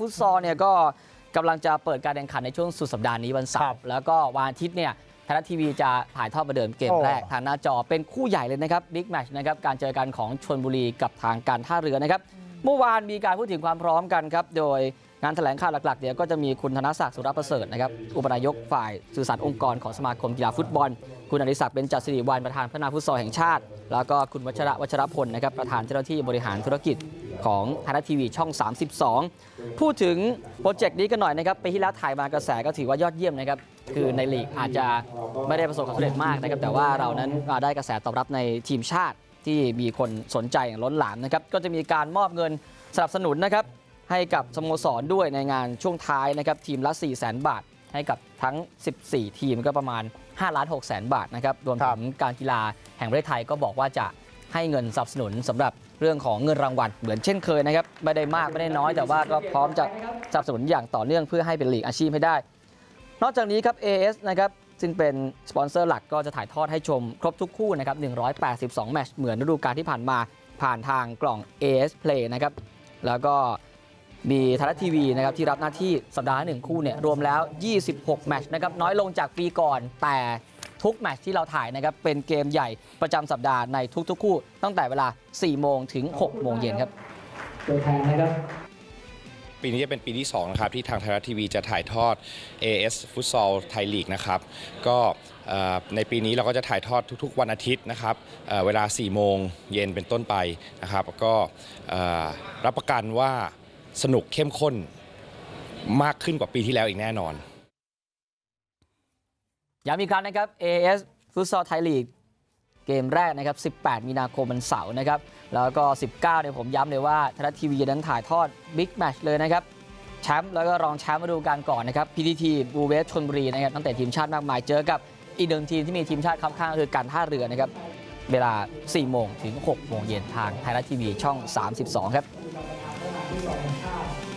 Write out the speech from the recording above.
ฟุตซอลเนี่ยก็กำลังจะเปิดการแข่งขันในช่วงสุดสัปดาห์นี้วันเสาครัร์บแล้วก็วันอาทิตย์เนี่ยไทยรัฐทีวีจะถ่ายทอดประเดิมเกมโอ้แรกทางหน้าจอเป็นคู่ใหญ่เลยนะครับบิ๊กแมชนะครับการเจอกันของชนบุรีกับทางการท่าเรือนะครับ เมื่อวานมีการพูดถึงความพร้อมกันครับ โดย งานแถลงข่าวหลักๆเดี๋ยวก็จะมีคุณธนศักดิ์สุรประเสริฐนะครับอุปนายกฝ่ายสื่อสารองค์กรของสมาคมกีฬาฟุตบอล คุณอดิศักดิ์เบญจศิริวัลย์ประธานพัฒนาฟุตซอลแห่งชาติ แล้วก็คุณวัชระวัชรพลนะครับประธานเจ้าหน้าที่บริหารธุรกิจของไทยรัฐทีวีช่อง 32 พูดถึงโปรเจกต์นี้กันหน่อยนะครับไปที่แล้วถ่ายมากระแสก็ถือว่ายอดเยี่ยมนะครับคือในลีกอาจจะไม่ได้ประสบความสำเร็จมากนะครับแต่ว่าเรานั้นได้กระแสตอบรับในทีมชาติที่มีคนสนใจอย่างล้นหลามนะครับก็จะมีการมอบเงินสนับสนุนนะครับ ให้กับสโมสรด้วยในงานช่วงท้ายนะครับทีมละ 4 0 0 0 0 0บาท ให้กับทั้ง 14 ทีมก็ประมาณ5ล้าน6แสนบาทนะครับรวมครัถึบงการกีฬาแห่งประเทศไทยก็บอกว่าจะให้เงินสนับสนุนสำหรับเรื่องของเงินรางวัลเหมือนเช่นเคยนะครับไม่ได้มากไม่ได้น้อยแต่ว่าก็พร้อมจะสนับสนุนอย่างต่อเนื่องเพื่อให้เป็นลีกอาชีพให้ได้ นอกจากนี้ครับ AS นะครับซึ่งเป็นสปอนเซอร์หลักก็จะถ่ายทอดให้ชมครบทุกคู่นะครับ182 แมตช์เหมือนฤดูกาลที่ผ่านมาผ่านทางกล่อง AS Play นะครับแล้วก็ มีไทยรัฐทีวีนะครับที่รับหน้าที่สัปดาห์ละหนึ่งคู่เนี่ยรวมแล้ว 26 แมตช์นะครับน้อยลงจากปีก่อนแต่ทุกแมตช์ที่เราถ่ายนะครับเป็นเกมใหญ่ประจำสัปดาห์ในทุก ๆ คู่ ตั้งแต่เวลา 4 โมงถึง 6 โมงเย็นครับตัวแทนนะครับปีนี้จะเป็นปีที่2นะครับที่ทางไทยรัฐทีวีจะถ่ายทอด AS Futsal Thai League นะครับก็เอ่อในปีนี้เราก็จะถ่ายทอดทุกๆ วันอาทิตย์นะครับเอ่อเวลา 4 โมงเย็นเป็นต้นไปนะครับก็เอ่อรับประกันว่า สนุกเข้มข้นมากขึ้นกว่าปีที่แล้วอีกแน่นอนย้ำอีกครั้งนะครับ AS Futsal Thai League เกมแรกนะครับ 18 มีนาคมวันเสาร์นะครับ แล้วก็ 19 เนี่ยผมย้ำเลยว่าไทยรัฐทีวีนั้นถ่ายทอดบิ๊กแมชเลยนะครับ แชมป์แล้วก็รองแชมป์มาดูการก่อนนะครับ PTT บูเวสชนบุรีนะครับตั้งแต่ทีมชาติมากมายเจอกับอีกหนึ่งทีมที่มีทีมชาติคับข้างคือการท่าเรือนะครับ เวลา 4 โมงถึง 6 โมงเย็นทางไทยรัฐทีวีช่อง 32 ครับ You're.